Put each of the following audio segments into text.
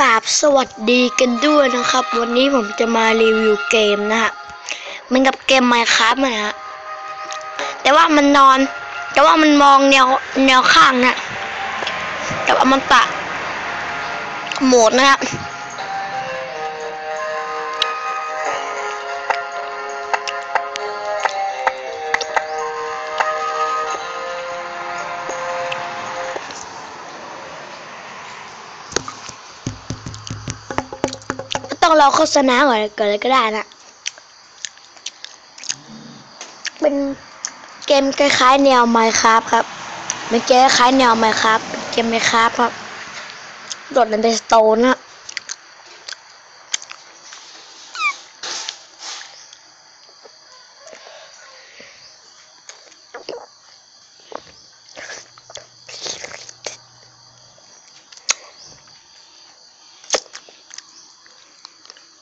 กราบสวัสดีกันด้วยนะครับ วันนี้ผมจะมารีวิวเกมนะฮะเหมันกับเกมไมค์ครับนะฮะแต่ว่ามันนอน แต่ว่ามันมองแนวแนวข้างนะกับอมตะโหมดนะครั ต้องรอโฆษณาก่อนก่อนเลยก็ได้นะ เป็นเกมคล้ายๆ แนวไมครับครับเป็นเกมคล้ายแนวไมครับเป็นเกมไมครับครับโดดในสโตนนะ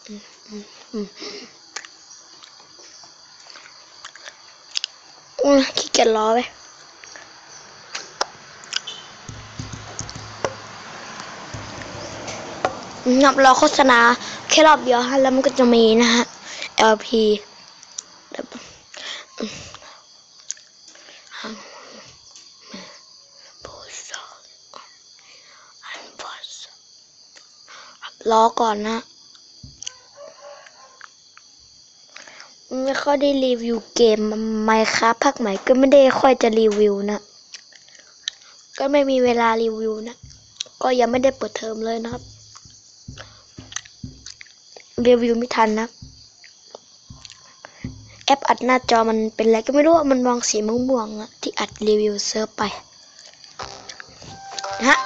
อุ้ยขี้เกียจรอไปนับรอโฆษณา แค่รอบเดียวฮะแล้วมันก็จะมีนะฮะ LP รอก่อนนะ ไม่ค่อยได้รีวิวเกมไมครับภาคใหม่ก็ไม่ได้ค่อยจะรีวิวนะ ก็ไม่มีเวลารีวิวนะ ก็ยังไม่ได้เปิดเทอมเลยนะครับ รีวิวไม่ทันนะ แอปอัดหน้าจอมันเป็นอะไรก็ไม่รู้มันมองสีม่วงๆอะที่อัดรีวิวเซิร์ฟไปนะฮะ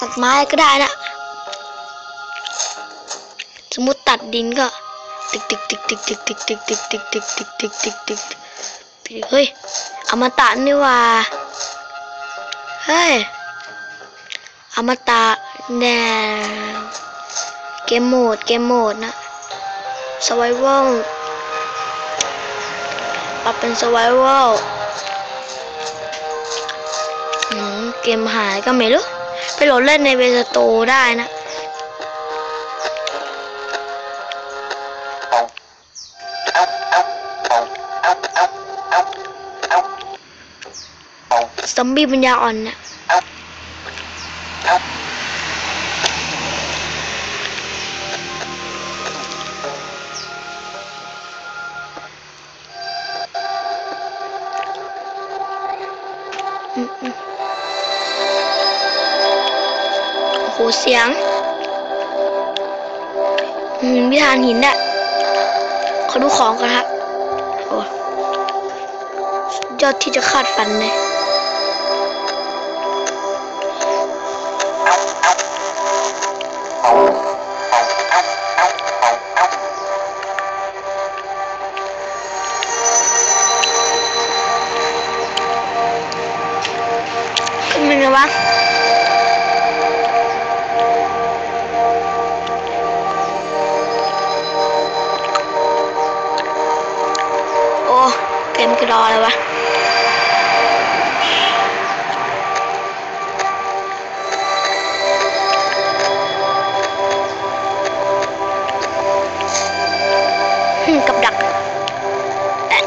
ตัดไม้ก็ได้นะ สมมติตัดดินก็ ติ๊กติ๊กติ๊กติ๊กติ๊กติ๊กติ๊กติ๊กติ๊กติ๊กติ๊กติ๊กติ๊กติ๊กติ๊กเฮ้ยอมตะนี่ว่าเฮ้ยอมตะแนเกมโหมดเกมโหมดนะ survival ปรับเป็น survival อืมเกมหายก็ไม่รู้ไปโหลดเล่นในเวสโตได้นะ อมบี้ปัญญาอ่อนนะอืมอืมโอ้โหเสียงอืมพิธานหินอะขอดูของกันฮะโอ้ยอดที่จะคาดฝันเลย ไงวะโอ้เกมกระดอเลยวะกับดักแอะ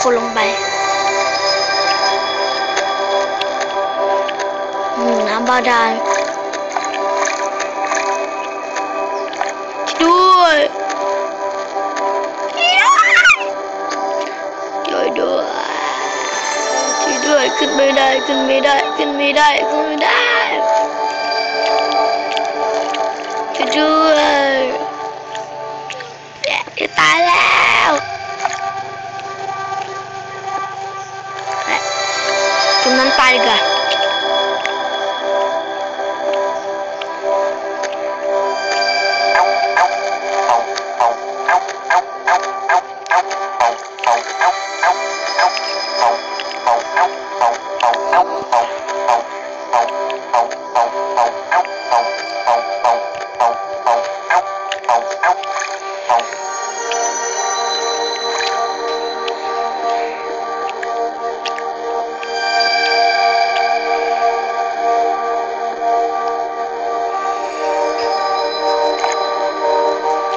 คนลงไป น้ำบาดาลช่วยด้วยช่วยด้วยช่วยด้วยขึ้นไม่ได้ขึ้นไม่ได้ขึ้นไม่ได้ขึ้นไม่ได้ช่วยด้วยจะตายแล้วเอ๊ะตรงนั้นตายดีกว่า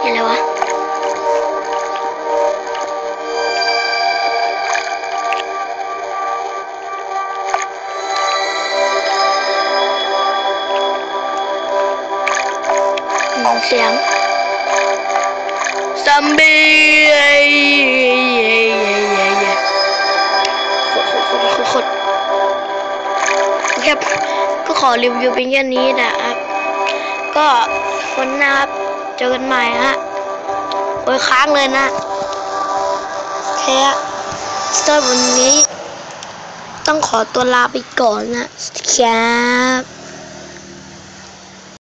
Hello Thank เสียงซัมบี้เอ้ยเอ้ยเอ้ยเอ้ยเอ้ยโคตรโคตรโคตรโคตรโอเคก็ขอรีวิวเป็นแค่นี้นะครับ ก็คนนะครับ เจอกันใหม่ฮะโอ้ยค้างเลยนะโอเคอะสำหรับวันนี้ ต้องขอตัวลาไปก่อนนะครับ